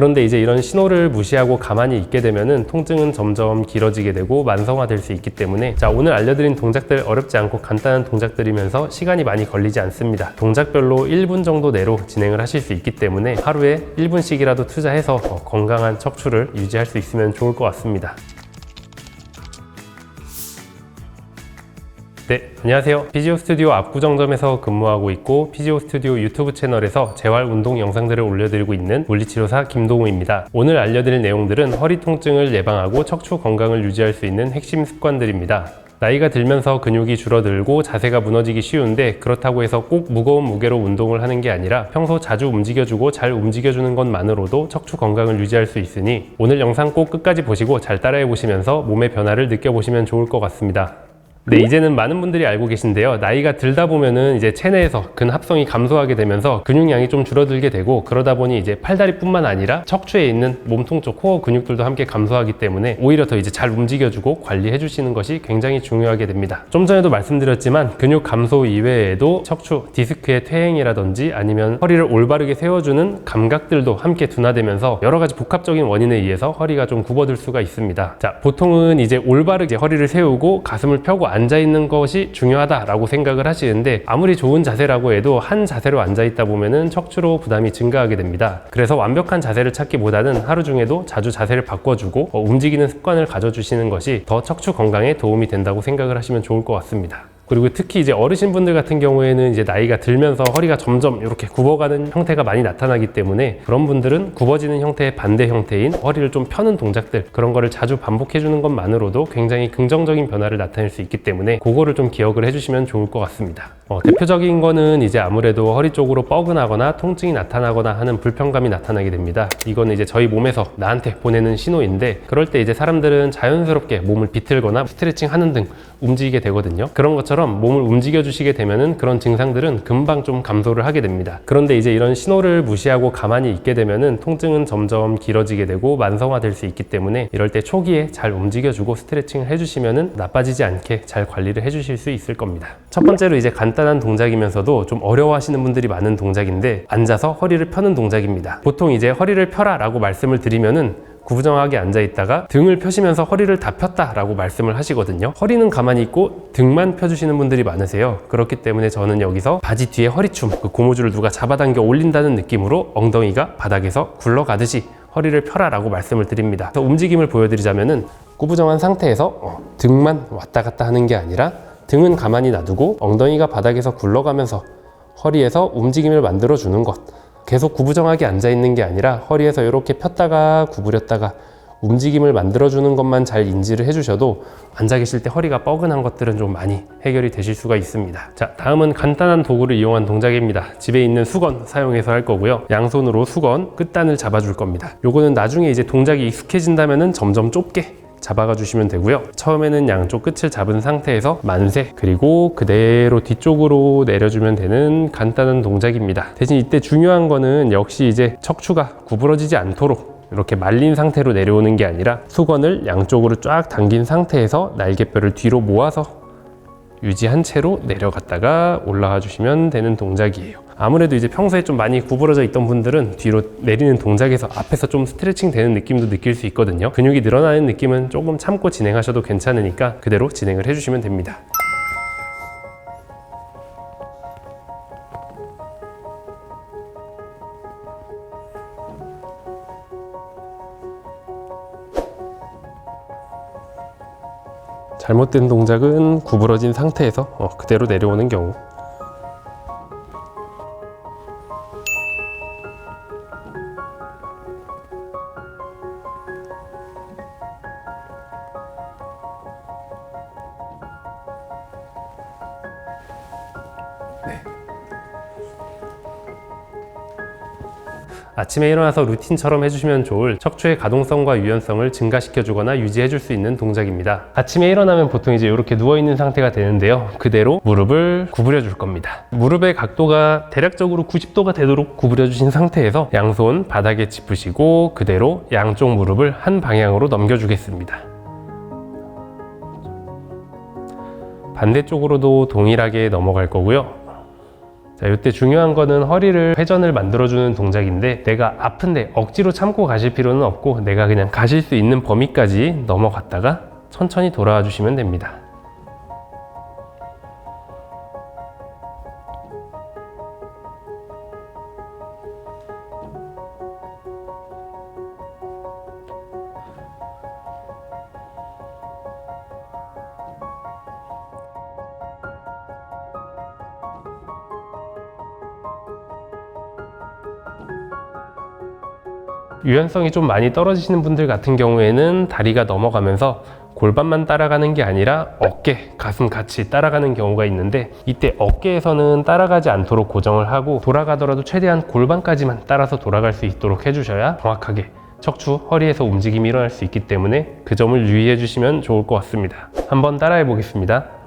그런데 이제 이런 신호를 무시하고 가만히 있게 되면은 통증은 점점 길어지게 되고 만성화될 수 있기 때문에 자 오늘 알려드린 동작들 어렵지 않고 간단한 동작들이면서 시간이 많이 걸리지 않습니다. 동작별로 1분 정도 내로 진행을 하실 수 있기 때문에 하루에 1분씩이라도 투자해서 어, 건강한 척추를 유지할 수 있으면 좋을 것 같습니다. 네, 안녕하세요. 피지오 스튜디오 압구정점에서 근무하고 있고 피지오 스튜디오 유튜브 채널에서 재활 운동 영상들을 올려드리고 있는 물리치료사 김동우입니다. 오늘 알려드릴 내용들은 허리 통증을 예방하고 척추 건강을 유지할 수 있는 핵심 습관들입니다. 나이가 들면서 근육이 줄어들고 자세가 무너지기 쉬운데 그렇다고 해서 꼭 무거운 무게로 운동을 하는 게 아니라 평소 자주 움직여주고 잘 움직여주는 것만으로도 척추 건강을 유지할 수 있으니 오늘 영상 꼭 끝까지 보시고 잘 따라해 보시면서 몸의 변화를 느껴보시면 좋을 것 같습니다. 네, 이제는 많은 분들이 알고 계신데요. 나이가 들다 보면은 이제 체내에서 근합성이 감소하게 되면서 근육량이 좀 줄어들게 되고 그러다 보니 이제 팔다리뿐만 아니라 척추에 있는 몸통 쪽 코어 근육들도 함께 감소하기 때문에 오히려 더 이제 잘 움직여주고 관리해 주시는 것이 굉장히 중요하게 됩니다. 좀 전에도 말씀드렸지만 근육 감소 이외에도 척추 디스크의 퇴행이라든지 아니면 허리를 올바르게 세워주는 감각들도 함께 둔화되면서 여러 가지 복합적인 원인에 의해서 허리가 좀 굽어들 수가 있습니다. 자, 보통은 이제 올바르게 허리를 세우고 가슴을 펴고 앉아 있는 것이 중요하다라고 생각을 하시는데 아무리 좋은 자세라고 해도 한 자세로 앉아 있다 보면은 척추로 부담이 증가하게 됩니다. 그래서 완벽한 자세를 찾기보다는 하루 중에도 자주 자세를 바꿔주고 어, 움직이는 습관을 가져주시는 것이 더 척추 건강에 도움이 된다고 생각을 하시면 좋을 것 같습니다. 그리고 특히 이제 어르신 분들 같은 경우에는 이제 나이가 들면서 허리가 점점 이렇게 굽어가는 형태가 많이 나타나기 때문에 그런 분들은 굽어지는 형태의 반대 형태인 허리를 좀 펴는 동작들 그런 거를 자주 반복해 주는 것만으로도 굉장히 긍정적인 변화를 나타낼 수 있기 때문에 그거를 좀 기억을 해주시면 좋을 것 같습니다. 어, 대표적인 거는 이제 아무래도 허리 쪽으로 뻐근하거나 통증이 나타나거나 하는 불편감이 나타나게 됩니다. 이거는 이제 저희 몸에서 나한테 보내는 신호인데 그럴 때 이제 사람들은 자연스럽게 몸을 비틀거나 스트레칭 하는 등 움직이게 되거든요. 그런 것처럼 몸을 움직여 주시게 되면은 그런 증상들은 금방 좀 감소를 하게 됩니다. 그런데 이제 이런 신호를 무시하고 가만히 있게 되면은 통증은 점점 길어지게 되고 만성화될 수 있기 때문에 이럴 때 초기에 잘 움직여 주고 스트레칭을 해 주시면은 나빠지지 않게 잘 관리를 해 주실 수 있을 겁니다. 첫 번째로 이제 간단 한 동작이면서도 좀 어려워하시는 분들이 많은 동작인데 앉아서 허리를 펴는 동작입니다. 보통 이제 허리를 펴라 라고 말씀을 드리면은 구부정하게 앉아 있다가 등을 펴시면서 허리를 다 폈다라고 말씀을 하시거든요. 허리는 가만히 있고 등만 펴주시는 분들이 많으세요. 그렇기 때문에 저는 여기서 바지 뒤에 허리춤, 그 고무줄을 누가 잡아당겨 올린다는 느낌으로 엉덩이가 바닥에서 굴러가듯이 허리를 펴라라고 말씀을 드립니다. 움직임을 보여드리자면은 구부정한 상태에서 어, 등만 왔다 갔다 하는 게 아니라 등은 가만히 놔두고 엉덩이가 바닥에서 굴러가면서 허리에서 움직임을 만들어 주는 것. 계속 구부정하게 앉아 있는 게 아니라 허리에서 이렇게 폈다가 구부렸다가 움직임을 만들어주는 것만 잘 인지를 해주셔도 앉아 계실 때 허리가 뻐근한 것들은 좀 많이 해결이 되실 수가 있습니다. 자, 다음은 간단한 도구를 이용한 동작입니다. 집에 있는 수건 사용해서 할 거고요. 양손으로 수건 끝단을 잡아줄 겁니다. 요거는 나중에 이제 동작이 익숙해진다면은 점점 좁게 잡아가 주시면 되고요. 처음에는 양쪽 끝을 잡은 상태에서 만세 그리고 그대로 뒤쪽으로 내려주면 되는 간단한 동작입니다. 대신 이때 중요한 거는 역시 이제 척추가 구부러지지 않도록 이렇게 말린 상태로 내려오는 게 아니라 수건을 양쪽으로 쫙 당긴 상태에서 날개뼈를 뒤로 모아서 유지한 채로 내려갔다가 올라와 주시면 되는 동작이에요. 아무래도 이제 평소에 좀 많이 구부러져 있던 분들은 뒤로 내리는 동작에서 앞에서 좀 스트레칭 되는 느낌도 느낄 수 있거든요. 근육이 늘어나는 느낌은 조금 참고 진행하셔도 괜찮으니까 그대로 진행을 해주시면 됩니다. 잘못된 동작은 구부러진 상태에서 어, 그대로 내려오는 경우 아침에 일어나서 루틴처럼 해주시면 좋을 척추의 가동성과 유연성을 증가시켜 주거나 유지해 줄 수 있는 동작입니다. 아침에 일어나면 보통 이제 이렇게 누워 있는 상태가 되는데요. 그대로 무릎을 구부려 줄 겁니다. 무릎의 각도가 대략적으로 90도가 되도록 구부려 주신 상태에서 양손 바닥에 짚으시고 그대로 양쪽 무릎을 한 방향으로 넘겨 주겠습니다. 반대쪽으로도 동일하게 넘어갈 거고요. 자, 이때 중요한 거는 허리를 회전을 만들어주는 동작인데 내가 아픈데 억지로 참고 가실 필요는 없고 내가 그냥 가실 수 있는 범위까지 넘어갔다가 천천히 돌아와 주시면 됩니다. 유연성이 좀 많이 떨어지시는 분들 같은 경우에는 다리가 넘어가면서 골반만 따라가는 게 아니라 어깨, 가슴 같이 따라가는 경우가 있는데 이때 어깨에서는 따라가지 않도록 고정을 하고 돌아가더라도 최대한 골반까지만 따라서 돌아갈 수 있도록 해주셔야 정확하게 척추, 허리에서 움직임이 일어날 수 있기 때문에 그 점을 유의해 주시면 좋을 것 같습니다. 한번 따라해 보겠습니다.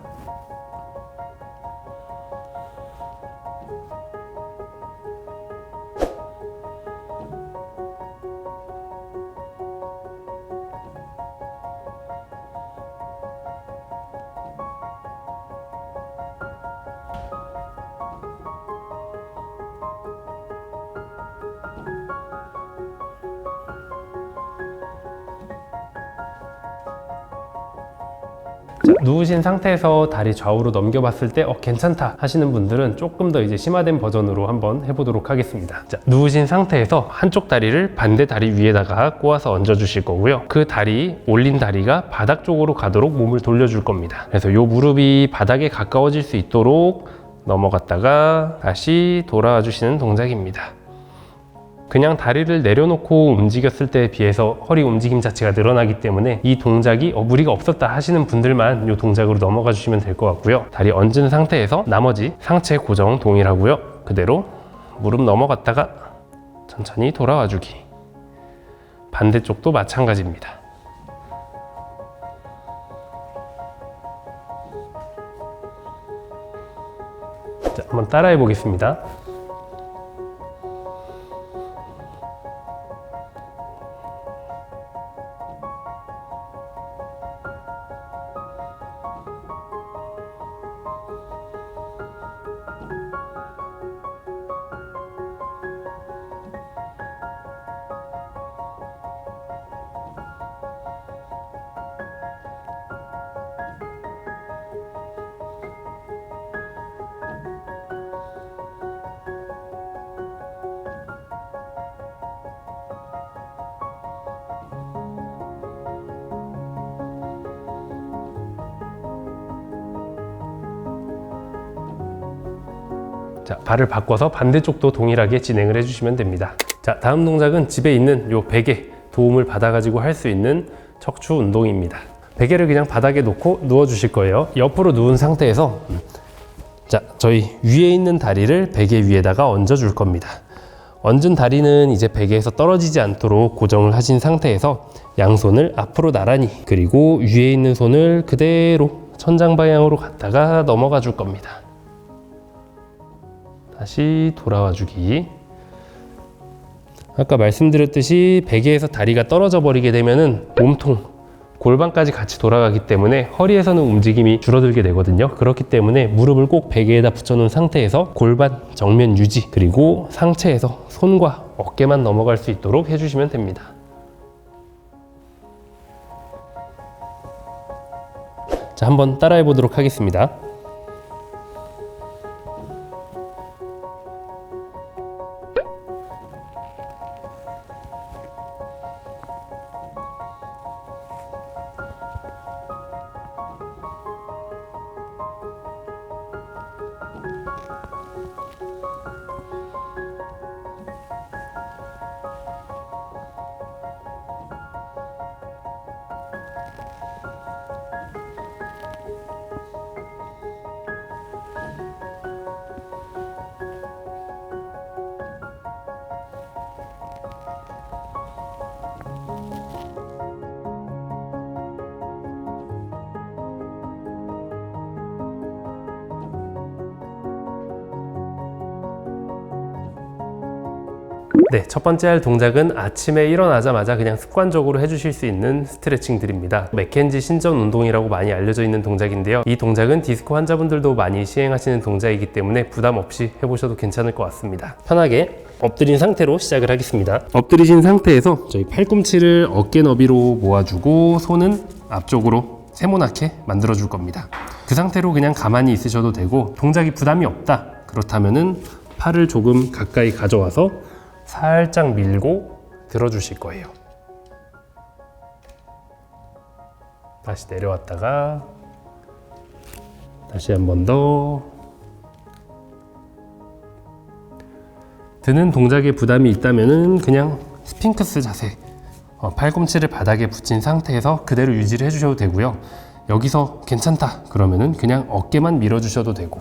상태에서 다리 좌우로 넘겨봤을 때 어, 괜찮다 하시는 분들은 조금 더 이제 심화된 버전으로 한번 해보도록 하겠습니다. 자, 누우신 상태에서 한쪽 다리를 반대 다리 위에다가 꼬아서 얹어주실 거고요. 그 다리 올린 다리가 바닥 쪽으로 가도록 몸을 돌려줄 겁니다. 그래서 이 무릎이 바닥에 가까워질 수 있도록 넘어갔다가 다시 돌아와 주시는 동작입니다. 그냥 다리를 내려놓고 움직였을 때에 비해서 허리 움직임 자체가 늘어나기 때문에 이 동작이 어, 무리가 없었다 하시는 분들만 이 동작으로 넘어가 주시면 될 것 같고요. 다리 얹은 상태에서 나머지 상체 고정 동일하고요. 그대로 무릎 넘어갔다가 천천히 돌아와 주기. 반대쪽도 마찬가지입니다. 자, 한번 따라해 보겠습니다. 자, 발을 바꿔서 반대쪽도 동일하게 진행을 해주시면 됩니다. 자, 다음 동작은 집에 있는 요 베개 도움을 받아가지고 할 수 있는 척추 운동입니다. 베개를 그냥 바닥에 놓고 누워 주실 거예요. 옆으로 누운 상태에서 음, 자, 저희 위에 있는 다리를 베개 위에다가 얹어 줄 겁니다. 얹은 다리는 이제 베개에서 떨어지지 않도록 고정을 하신 상태에서 양손을 앞으로 나란히 그리고 위에 있는 손을 그대로 천장 방향으로 갔다가 넘어가 줄 겁니다. 다시 돌아와 주기. 아까 말씀드렸듯이 베개에서 다리가 떨어져 버리게 되면은 몸통, 골반까지 같이 돌아가기 때문에 허리에서는 움직임이 줄어들게 되거든요. 그렇기 때문에 무릎을 꼭 베개에다 붙여놓은 상태에서 골반 정면 유지 그리고 상체에서 손과 어깨만 넘어갈 수 있도록 해주시면 됩니다. 자, 한번 따라해 보도록 하겠습니다. 네, 첫 번째 할 동작은 아침에 일어나자마자 그냥 습관적으로 해주실 수 있는 스트레칭들입니다. 맥켄지 신전 운동이라고 많이 알려져 있는 동작인데요. 이 동작은 디스크 환자분들도 많이 시행하시는 동작이기 때문에 부담 없이 해보셔도 괜찮을 것 같습니다. 편하게 엎드린 상태로 시작을 하겠습니다. 엎드리신 상태에서 저희 팔꿈치를 어깨 너비로 모아주고 손은 앞쪽으로 세모나게 만들어 줄 겁니다. 그 상태로 그냥 가만히 있으셔도 되고 동작이 부담이 없다. 그렇다면은 팔을 조금 가까이 가져와서 살짝 밀고 들어주실 거예요. 다시 내려왔다가 다시 한 번 더. 드는 동작에 부담이 있다면은 그냥 스핑크스 자세. 어, 팔꿈치를 바닥에 붙인 상태에서 그대로 유지를 해주셔도 되고요. 여기서 괜찮다 그러면은 그냥 어깨만 밀어주셔도 되고.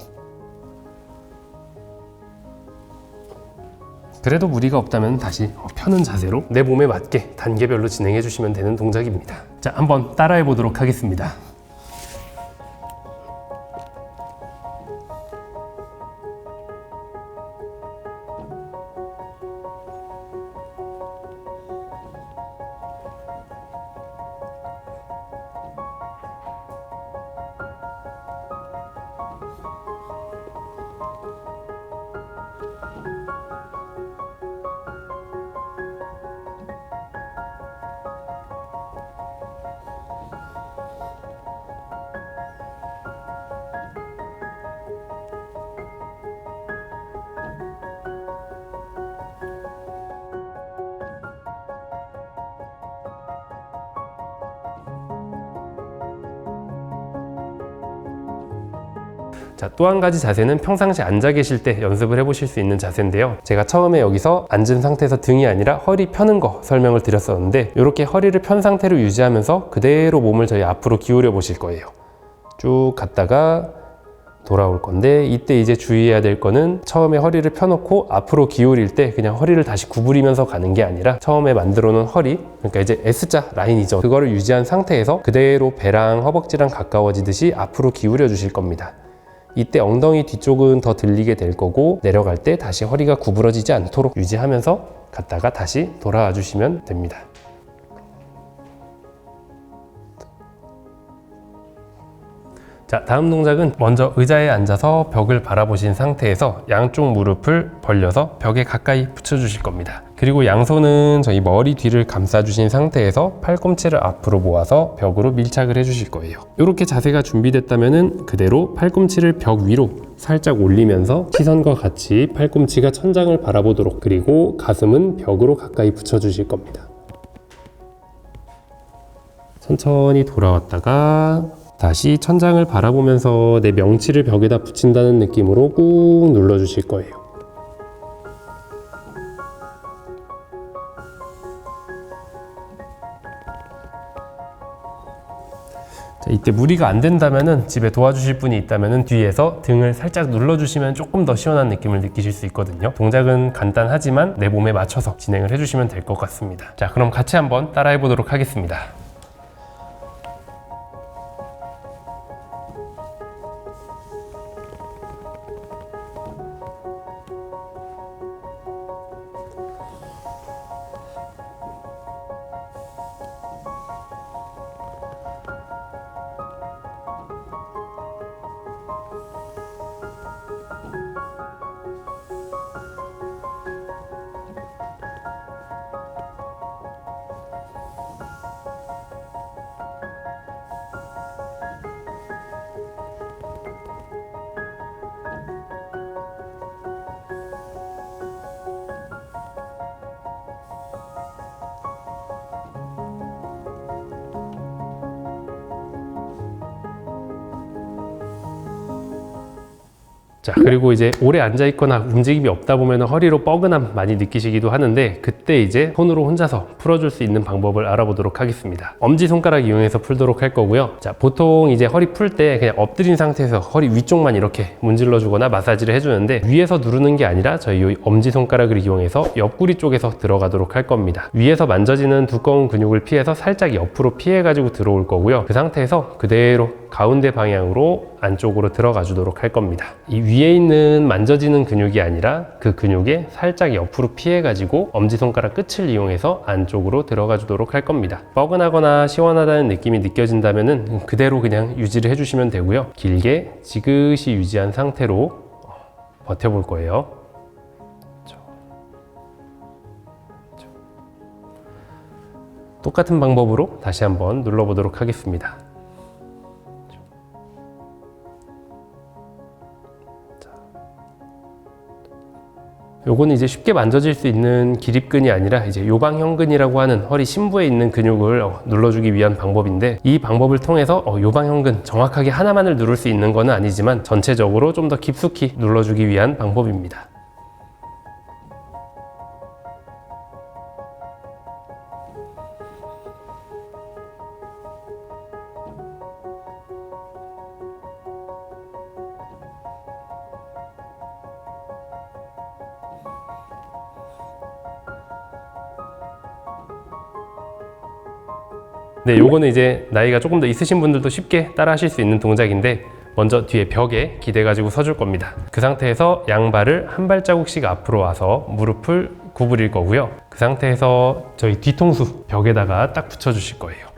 그래도 무리가 없다면 다시 어, 펴는 자세로 내 몸에 맞게 단계별로 진행해 주시면 되는 동작입니다. 자, 한번 따라해 보도록 하겠습니다. 또 한 가지 자세는 평상시 앉아 계실 때 연습을 해보실 수 있는 자세인데요. 제가 처음에 여기서 앉은 상태에서 등이 아니라 허리 펴는 거 설명을 드렸었는데 이렇게 허리를 편 상태로 유지하면서 그대로 몸을 저희 앞으로 기울여 보실 거예요. 쭉 갔다가 돌아올 건데 이때 이제 주의해야 될 거는 처음에 허리를 펴놓고 앞으로 기울일 때 그냥 허리를 다시 구부리면서 가는 게 아니라 처음에 만들어 놓은 허리 그러니까 이제 S자 라인이죠 그거를 유지한 상태에서 그대로 배랑 허벅지랑 가까워지듯이 앞으로 기울여 주실 겁니다 이때 엉덩이 뒤쪽은 더 들리게 될 거고 내려갈 때 다시 허리가 구부러지지 않도록 유지하면서 갔다가 다시 돌아와 주시면 됩니다. 자, 다음 동작은 먼저 의자에 앉아서 벽을 바라보신 상태에서 양쪽 무릎을 벌려서 벽에 가까이 붙여주실 겁니다. 그리고 양손은 저희 머리 뒤를 감싸주신 상태에서 팔꿈치를 앞으로 모아서 벽으로 밀착을 해주실 거예요. 이렇게 자세가 준비됐다면 그대로 팔꿈치를 벽 위로 살짝 올리면서 시선과 같이 팔꿈치가 천장을 바라보도록 그리고 가슴은 벽으로 가까이 붙여주실 겁니다. 천천히 돌아왔다가 다시 천장을 바라보면서 내 명치를 벽에다 붙인다는 느낌으로 꾹 눌러주실 거예요. 자, 이때 무리가 안 된다면은 집에 도와주실 분이 있다면은 뒤에서 등을 살짝 눌러주시면 조금 더 시원한 느낌을 느끼실 수 있거든요. 동작은 간단하지만 내 몸에 맞춰서 진행을 해주시면 될 것 같습니다. 자, 그럼 같이 한번 따라해 보도록 하겠습니다. 자 그리고 이제 오래 앉아 있거나 움직임이 없다 보면 허리로 뻐근함 많이 느끼시기도 하는데 그때 이제 손으로 혼자서 풀어줄 수 있는 방법을 알아보도록 하겠습니다. 엄지손가락 이용해서 풀도록 할 거고요. 자, 보통 이제 허리 풀 때 그냥 엎드린 상태에서 허리 위쪽만 이렇게 문질러 주거나 마사지를 해주는데 위에서 누르는 게 아니라 저희 이 엄지손가락을 이용해서 옆구리 쪽에서 들어가도록 할 겁니다. 위에서 만져지는 두꺼운 근육을 피해서 살짝 옆으로 피해 가지고 들어올 거고요. 그 상태에서 그대로 가운데 방향으로 안쪽으로 들어가 주도록 할 겁니다. 이 위에 있는 만져지는 근육이 아니라 그 근육에 살짝 옆으로 피해 가지고 엄지손가락 끝을 이용해서 안쪽으로 들어가 주도록 할 겁니다. 뻐근하거나 시원하다는 느낌이 느껴진다면 그대로 그냥 유지를 해주시면 되고요. 길게 지그시 유지한 상태로 버텨볼 거예요. 똑같은 방법으로 다시 한번 눌러보도록 하겠습니다. 요거는 이제 쉽게 만져질 수 있는 기립근이 아니라 이제 요방형근이라고 하는 허리 심부에 있는 근육을 어, 눌러주기 위한 방법인데 이 방법을 통해서 어, 요방형근 정확하게 하나만을 누를 수 있는 것은 아니지만 전체적으로 좀 더 깊숙이 눌러주기 위한 방법입니다. 네, 요거는 이제 나이가 조금 더 있으신 분들도 쉽게 따라 하실 수 있는 동작인데 먼저 뒤에 벽에 기대 가지고 서줄 겁니다. 그 상태에서 양발을 한 발자국씩 앞으로 와서 무릎을 구부릴 거고요. 그 상태에서 저희 뒤통수 벽에다가 딱 붙여 주실 거예요.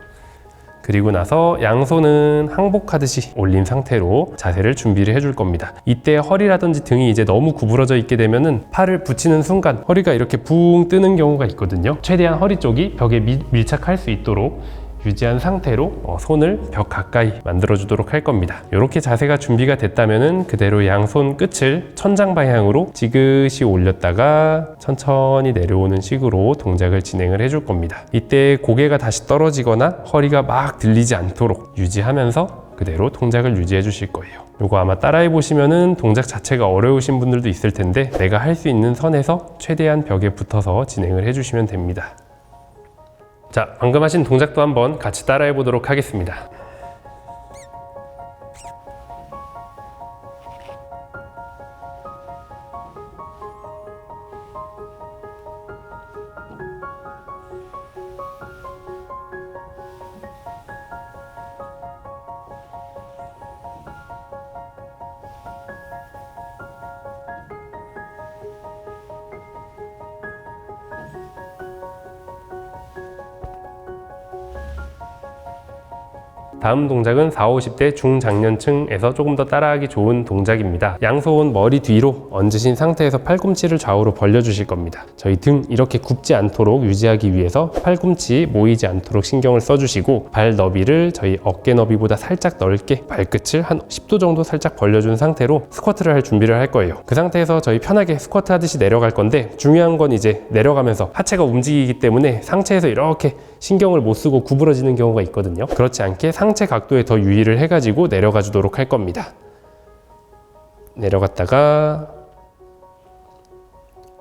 그리고 나서 양손은 항복하듯이 올린 상태로 자세를 준비를 해줄 겁니다. 이때 허리라든지 등이 이제 너무 구부러져 있게 되면은 팔을 붙이는 순간 허리가 이렇게 붕 뜨는 경우가 있거든요. 최대한 허리 쪽이 벽에 미- 밀착할 수 있도록 유지한 상태로 어, 손을 벽 가까이 만들어 주도록 할 겁니다. 이렇게 자세가 준비가 됐다면은 그대로 양손 끝을 천장 방향으로 지그시 올렸다가 천천히 내려오는 식으로 동작을 진행을 해줄 겁니다. 이때 고개가 다시 떨어지거나 허리가 막 들리지 않도록 유지하면서 그대로 동작을 유지해 주실 거예요. 요거 아마 따라해 보시면은 동작 자체가 어려우신 분들도 있을 텐데 내가 할 수 있는 선에서 최대한 벽에 붙어서 진행을 해 주시면 됩니다. 자, 방금 하신 동작도 한번 같이 따라해 보도록 하겠습니다. 다음 동작은 4, 50대 중장년층에서 조금 더 따라하기 좋은 동작입니다. 양손 머리 뒤로 얹으신 상태에서 팔꿈치를 좌우로 벌려주실 겁니다. 저희 등 이렇게 굽지 않도록 유지하기 위해서 팔꿈치 모이지 않도록 신경을 써주시고 발 너비를 저희 어깨 너비보다 살짝 넓게 발끝을 한 10도 정도 살짝 벌려준 상태로 스쿼트를 할 준비를 할 거예요. 그 상태에서 저희 편하게 스쿼트 하듯이 내려갈 건데 중요한 건 이제 내려가면서 하체가 움직이기 때문에 상체에서 이렇게 신경을 못 쓰고 구부러지는 경우가 있거든요. 그렇지 않게 상체 각도에 더 유의를 해가지고 내려가 주도록 할 겁니다. 내려갔다가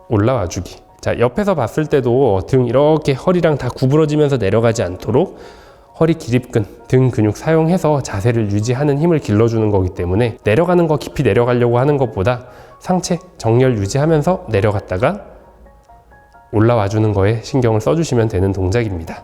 올라와 주기. 자, 옆에서 봤을 때도 등 이렇게 허리랑 다 구부러지면서 내려가지 않도록 허리 기립근, 등 근육 사용해서 자세를 유지하는 힘을 길러주는 거기 때문에 내려가는 거 깊이 내려가려고 하는 것보다 상체 정렬 유지하면서 내려갔다가 올라와 주는 거에 신경을 써주시면 되는 동작입니다.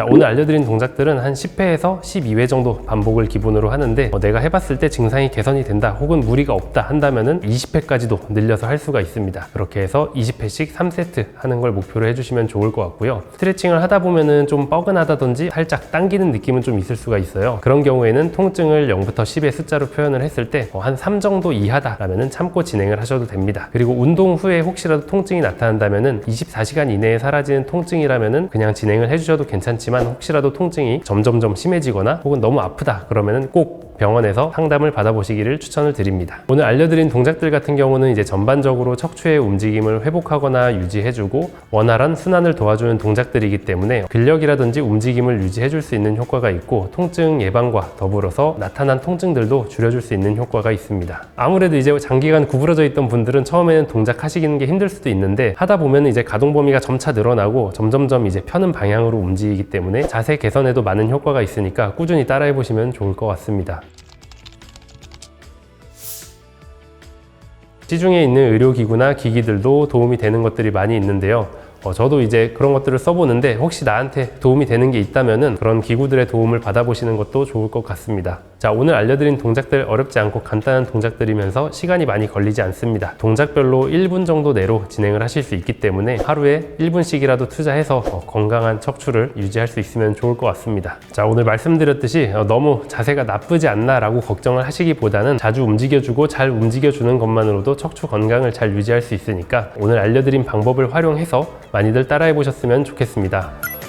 자, 오늘 알려드린 동작들은 한 10회에서 12회 정도 반복을 기본으로 하는데 어, 내가 해봤을 때 증상이 개선이 된다 혹은 무리가 없다 한다면은 20회까지도 늘려서 할 수가 있습니다. 그렇게 해서 20회씩 3세트 하는 걸 목표로 해주시면 좋을 것 같고요. 스트레칭을 하다 보면은 좀 뻐근하다든지 살짝 당기는 느낌은 좀 있을 수가 있어요. 그런 경우에는 통증을 0부터 10의 숫자로 표현을 했을 때 한 3 정도 이하다라면은 참고 진행을 하셔도 됩니다. 그리고 운동 후에 혹시라도 통증이 나타난다면은 24시간 이내에 사라지는 통증이라면은 그냥 진행을 해주셔도 괜찮지만 혹시라도 통증이 점점점 심해지거나 혹은 너무 아프다 그러면은 꼭 병원에서 상담을 받아보시기를 추천을 드립니다. 오늘 알려드린 동작들 같은 경우는 이제 전반적으로 척추의 움직임을 회복하거나 유지해주고 원활한 순환을 도와주는 동작들이기 때문에 근력이라든지 움직임을 유지해줄 수 있는 효과가 있고 통증 예방과 더불어서 나타난 통증들도 줄여줄 수 있는 효과가 있습니다. 아무래도 이제 장기간 구부러져 있던 분들은 처음에는 동작 하시는 게 힘들 수도 있는데 하다 보면 이제 가동 범위가 점차 늘어나고 점점점 이제 펴는 방향으로 움직이기 때문에 자세 개선에도 많은 효과가 있으니까 꾸준히 따라해 보시면 좋을 것 같습니다. 시중에 있는 의료기구나 기기들도 도움이 되는 것들이 많이 있는데요. 어, 저도 이제 그런 것들을 써보는데 혹시 나한테 도움이 되는 게 있다면은 그런 기구들의 도움을 받아보시는 것도 좋을 것 같습니다. 자, 오늘 알려드린 동작들 어렵지 않고 간단한 동작들이면서 시간이 많이 걸리지 않습니다. 동작별로 1분 정도 내로 진행을 하실 수 있기 때문에 하루에 1분씩이라도 투자해서 어, 건강한 척추를 유지할 수 있으면 좋을 것 같습니다. 자, 오늘 말씀드렸듯이 어, 너무 자세가 나쁘지 않나라고 걱정을 하시기보다는 자주 움직여주고 잘 움직여주는 것만으로도 척추 건강을 잘 유지할 수 있으니까 오늘 알려드린 방법을 활용해서 많이들 따라해 보셨으면 좋겠습니다.